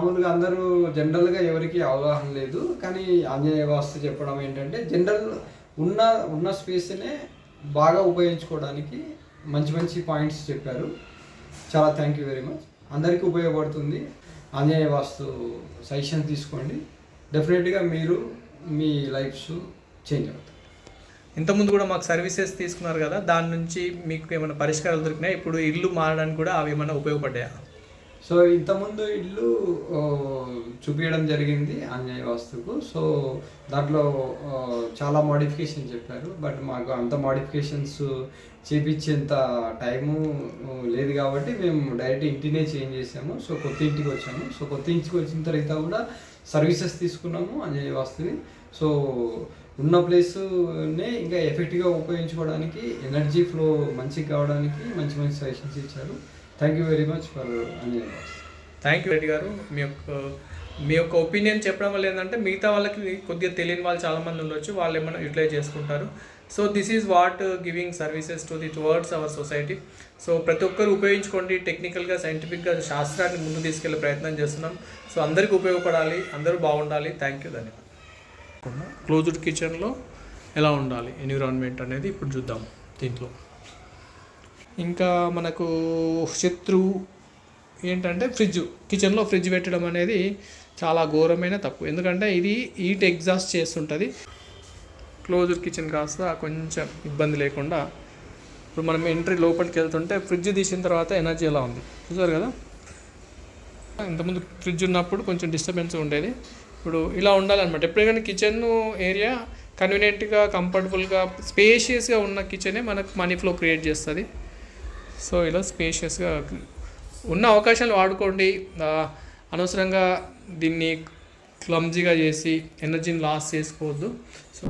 మామూలుగా అందరూ జనరల్గా ఎవరికి అవగాహన లేదు. కానీ ఆంజనేయ వాస్తు చెప్పడం ఏంటంటే జనరల్ ఉన్న ఉన్న స్పేస్నే బాగా ఉపయోగించుకోవడానికి మంచి మంచి పాయింట్స్ చెప్పారు. చాలా థ్యాంక్ యూ వెరీ మచ్. అందరికీ ఉపయోగపడుతుంది. ఆంజనేయ వాస్తు సజెషన్ తీసుకోండి. డెఫినెట్గా మీరు మీ లైఫ్స్ చేంజ్ అవుతాయి. ఇంతకుముందు కూడా మాకు సర్వీసెస్ తీసుకున్నారు కదా దాని నుంచి మీకు ఏమైనా పరిష్కారాలు దొరికినాయి? ఇప్పుడు ఇల్లు మారడానికి కూడా అవి ఏమైనా ఉపయోగపడ్డాయా? సో ఇంతకుముందు ఇల్లు చూపించడం జరిగింది ఆంజనేయ వాస్తుకు. సో దాంట్లో చాలా మోడిఫికేషన్ చెప్పారు. బట్ మాకు అంత మోడిఫికేషన్స్ చేపించేంత టైము లేదు కాబట్టి మేము డైరెక్ట్ ఇంటినే చేంజ్ చేసాము. సో కొత్త ఇంటికి వచ్చాము. సో కొత్త ఇంటికి వచ్చిన తర్వాత కూడా సర్వీసెస్ తీసుకున్నాము ఆంజనేయ వాస్తుని. సో ఉన్న ప్లేస్నే ఇంకా ఎఫెక్ట్గా ఉపయోగించుకోవడానికి ఎనర్జీ ఫ్లో మంచిగా కావడానికి మంచి మంచి సజెషన్స్ ఇచ్చారు. Thank you very much for thank you Reddy గారు. మీ యొక్క మీ యొక్క ఒపీనియన్ చెప్పడం వల్ల ఏంటంటే మిగతా వాళ్ళకి కొద్దిగా తెలియని వాళ్ళు చాలామంది ఉండొచ్చు. వాళ్ళు ఏమైనా యూటిలైజ్ చేసుకుంటారు. So this is what giving services to the towards our society so ప్రతి ఒక్కరు ఉపయోగించుకోండి. టెక్నికల్గా సైంటిఫిక్గా శాస్త్రాన్ని ముందు తీసుకెళ్ళే ప్రయత్నం చేస్తున్నాం. సో అందరికీ ఉపయోగపడాలి. అందరూ బాగుండాలి. థ్యాంక్ యూ ధన్యవాదాలు క్లోజ్డ్ కిచెన్లో ఎలా ఉండాలి? ఎన్విరాన్మెంట్ అనేది ఇప్పుడు చూద్దాం దీంట్లో. ఇంకా మనకు శత్రువు ఏంటంటే ఫ్రిడ్జ్ కిచెన్లో ఫ్రిడ్జ్ పెట్టడం అనేది చాలా ఘోరమైన తప్పు. ఎందుకంటే ఇది హీట్ ఎగ్జాస్ట్ చేస్తుంటుంది. క్లోజ్డ్ కిచెన్ కాస్త కొంచెం ఇబ్బంది లేకుండా ఇప్పుడు మనం ఎంట్రీ లోపలికి వెళ్తుంటే ఫ్రిడ్జ్ తీసిన తర్వాత ఎనర్జీ ఎలా ఉంది? చూసారు కదా? ఇంతకుముందు ఫ్రిడ్జ్ ఉన్నప్పుడు కొంచెం డిస్టర్బెన్స్ ఉండేది. ఇప్పుడు ఇలా ఉండాలన్నమాట. ఎప్పుడైనా కిచెన్ ఏరియా కన్వీనియంట్గా కంఫర్టబుల్గా స్పేషియస్గా ఉన్న కిచెనే మనకు మనీ ఫ్లో క్రియేట్ చేస్తుంది. సో ఇలా స్పేషియస్గా ఉన్న అవకాశాలు వాడుకోండి. అనవసరంగా దీన్ని క్లమ్జీగా చేసి ఎనర్జీని లాస్ చేసుకోవద్దు. సో